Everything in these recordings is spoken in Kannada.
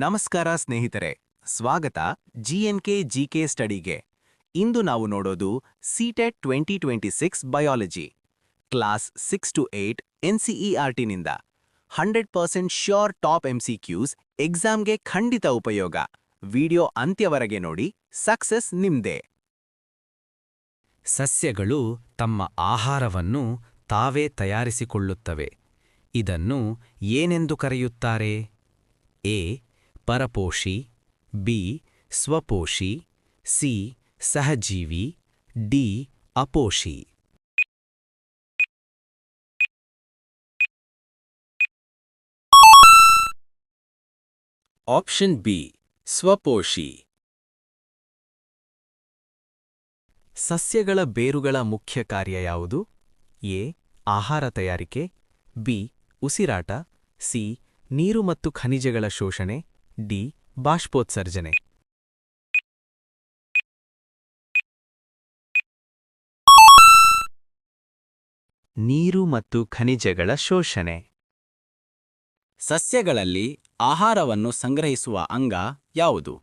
ನಮಸ್ಕಾರ ಸ್ನೇಹಿತರೆ, ಸ್ವಾಗತ ಜಿಎನ್ಕೆ ಜಿಕೆ ಸ್ಟಡಿಗೆ. ಇಂದು ನಾವು ನೋಡೋದು CTET twenty twenty six biology class six to eight ಎನ್ಸಿಇಆರ್ಟಿನಿಂದ hundred percent sure top MCQs ಎಕ್ಸಾಮ್ಗೆ ಖಂಡಿತ ಉಪಯೋಗ. ವಿಡಿಯೋ ಅಂತ್ಯವರೆಗೆ ನೋಡಿ ಸಕ್ಸಸ್ ನಿಮ್ದೇ. ಸಸ್ಯಗಳು ತಮ್ಮ ಆಹಾರವನ್ನು ತಾವೇ ತಯಾರಿಸಿಕೊಳ್ಳುತ್ತವೆ. ಇದನ್ನು ಏನೆಂದು ಕರೆಯುತ್ತಾರೆ? ಎ ಪರಪೋಷಿ ಬಿ ಸ್ವಪೋಷಿ ಸಿ ಸಹಜೀವಿ ಡಿ ಅಪೋಷಿ. ಆಪ್ಷನ್ ಬಿ ಸ್ವಪೋಷಿ. ಸಸ್ಯಗಳ ಬೇರುಗಳ ಮುಖ್ಯ ಕಾರ್ಯ ಯಾವುದು? ಎ ಆಹಾರ ತಯಾರಿಕೆ ಬಿ ಉಸಿರಾಟ ಸಿ ನೀರು ಮತ್ತು ಖನಿಜಗಳ ಶೋಷಣೆ ಡಿ ಬಾಷ್ಪೋತ್ಸರ್ಜನೆ. ನೀರು ಮತ್ತು ಖನಿಜಗಳ ಶೋಷಣೆ. ಸಸ್ಯಗಳಲ್ಲಿ ಆಹಾರವನ್ನು ಸಂಗ್ರಹಿಸುವ ಅಂಗ ಯಾವುದು?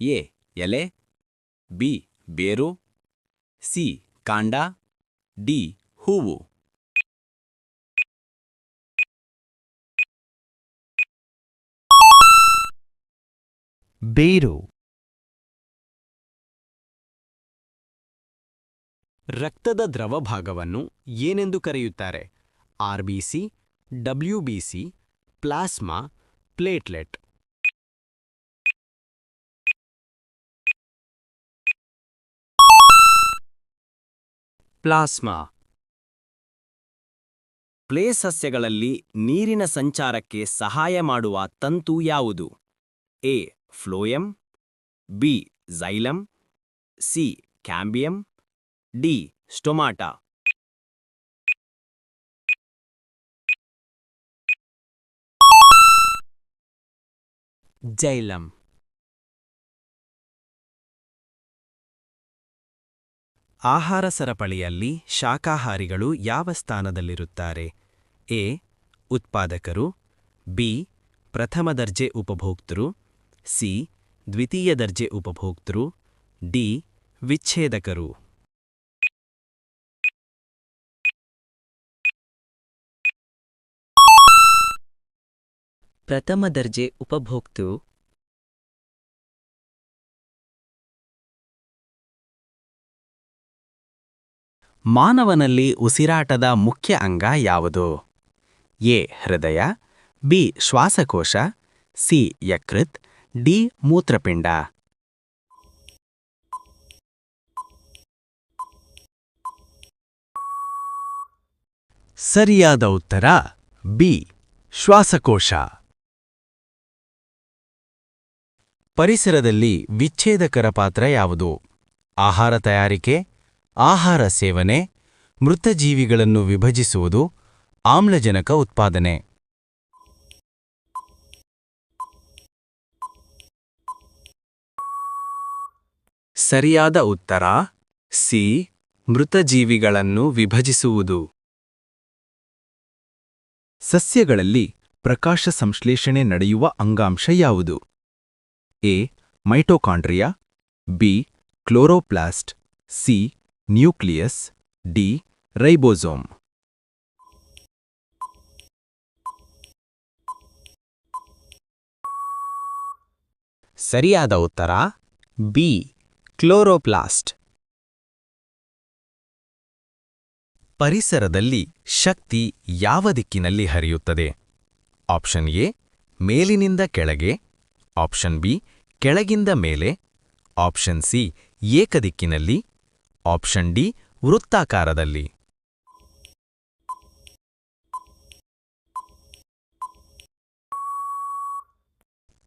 ಎ. ಎಲೆ, ಬಿ. ಬೇರು, ಸಿ. ಕಾಂಡ, ಡಿ. ಹೂವು. ಬೇರು. ರಕ್ತದ ದ್ರವ ಭಾಗವನ್ನು ಏನೆಂದು ಕರೆಯುತ್ತಾರೆ? RBC WBC plasma, platelet. Plasma. Play ಸಸ್ಯಗಳಲ್ಲಿ ನೀರಿನ ಸಂಚಾರಕ್ಕೆ ಸಹಾಯ ಮಾಡುವ ತಂತು ಯಾವುದು? A. Phloem, B xylem C cambium, D stomata. Xylem. ಆಹಾರ ಸರಪಳಿಯಲ್ಲಿ ಶಾಖಾಹಾರಿಗಳು ಯಾವ ಸ್ಥಾನದಲ್ಲಿರುತ್ತಾರೆ? ಎ. ಉತ್ಪಾದಕರು, ಬಿ. ಪ್ರಥಮ ದರ್ಜೆ ಉಪಭೋಕ್ತೃ ಸಿ. ದ್ವಿತೀಯ ದರ್ಜೆ ಉಪಭೋಕ್ತೃ. ಡಿ. ವಿಚ್ಛೇದಕರು. ಪ್ರಥಮ ದರ್ಜೆ ಉಪಭೋಕ್ತೃ. ಮಾನವನಲ್ಲಿ ಉಸಿರಾಟದ ಮುಖ್ಯ ಅಂಗ ಯಾವುದು? ಎ. ಹೃದಯ, ಬಿ. ಶ್ವಾಸಕೋಶ, ಸಿ. ಯಕೃತ್ ಡಿ ಮೂತ್ರಪಿಂಡ. ಸರಿಯಾದ ಉತ್ತರ, ಬಿ, ಶ್ವಾಸಕೋಶ. ಪರಿಸರದಲ್ಲಿ ವಿಚ್ಛೇದಕರ ಪಾತ್ರ ಯಾವುದು? ಆಹಾರ ತಯಾರಿಕೆ, ಆಹಾರ ಸೇವನೆ ಮೃತಜೀವಿಗಳನ್ನು ವಿಭಜಿಸುವುದು, ಆಮ್ಲಜನಕ ಉತ್ಪಾದನೆ. ಸರಿಯಾದ ಉತ್ತರ? ಸಿ. ಮೃತಜೀವಿಗಳನ್ನು ವಿಭಜಿಸುವುದು. ಸಸ್ಯಗಳಲ್ಲಿ ಪ್ರಕಾಶ ಸಂಶ್ಲೇಷಣೆ ನಡೆಯುವ ಅಂಗಾಂಶ ಯಾವುದು? A. Mitochondria. B. Chloroplast. C. Nucleus. D. Ribosome. ಸರಿಯಾದ ಉತ್ತರ? ಬಿ. ಕ್ಲೋರೋಪ್ಲಾಸ್ಟ್. ಪರಿಸರದಲ್ಲಿ ಶಕ್ತಿ ಯಾವ ದಿಕ್ಕಿನಲ್ಲಿ ಹರಿಯುತ್ತದೆ? ಆಪ್ಷನ್ ಎ, ಮೇಲಿನಿಂದ ಕೆಳಗೆ. ಆಪ್ಷನ್ ಬಿ, ಕೆಳಗಿಂದ ಮೇಲೆ. ಆಪ್ಷನ್ ಸಿ, ಏಕದಿಕ್ಕಿನಲ್ಲಿ. ಆಪ್ಷನ್ ಡಿ, ವೃತ್ತಾಕಾರದಲ್ಲಿ.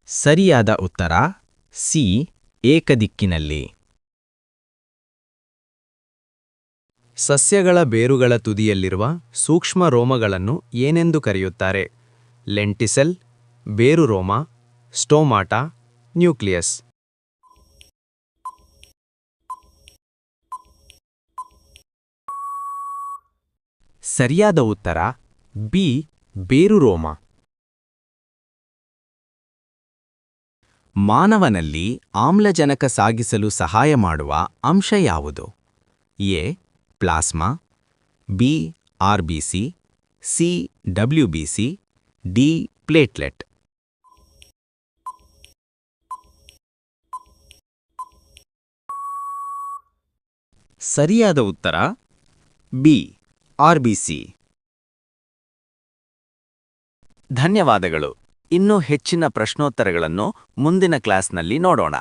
ಸರಿಯಾದ ಉತ್ತರ, ಸಿ, ಏಕದಿಕ್ಕಿನಲ್ಲಿ. ಸಸ್ಯಗಳ ಬೇರುಗಳ ತುದಿಯಲ್ಲಿರುವ ಸೂಕ್ಷ್ಮ ರೋಮಗಳನ್ನು ಏನೆಂದು ಕರೆಯುತ್ತಾರೆ? ಲೆಂಟಿಸೆಲ್ ಬೇರು ರೋಮ ಸ್ಟೋಮಾಟಾ, ನ್ಯೂಕ್ಲಿಯಸ್. ಸರಿಯಾದ ಉತ್ತರ, ಬಿ ಬೇರು ರೋಮ ಮಾನವನಲ್ಲಿ ಆಮ್ಲಜನಕ ಸಾಗಿಸಲು ಸಹಾಯ ಮಾಡುವ ಅಂಶ ಯಾವುದು? A plasma, B, RBC, C, WBC, D, platelet. ಸರಿಯಾದ ಉತ್ತರ, ಬಿ, ಆರ್ಬಿಸಿ. ಧನ್ಯವಾದಗಳು. ಇನ್ನೂ ಹೆಚ್ಚಿನ ಪ್ರಶ್ನೋತ್ತರಗಳನ್ನು ಮುಂದಿನ ಕ್ಲಾಸ್ನಲ್ಲಿ ನೋಡೋಣ.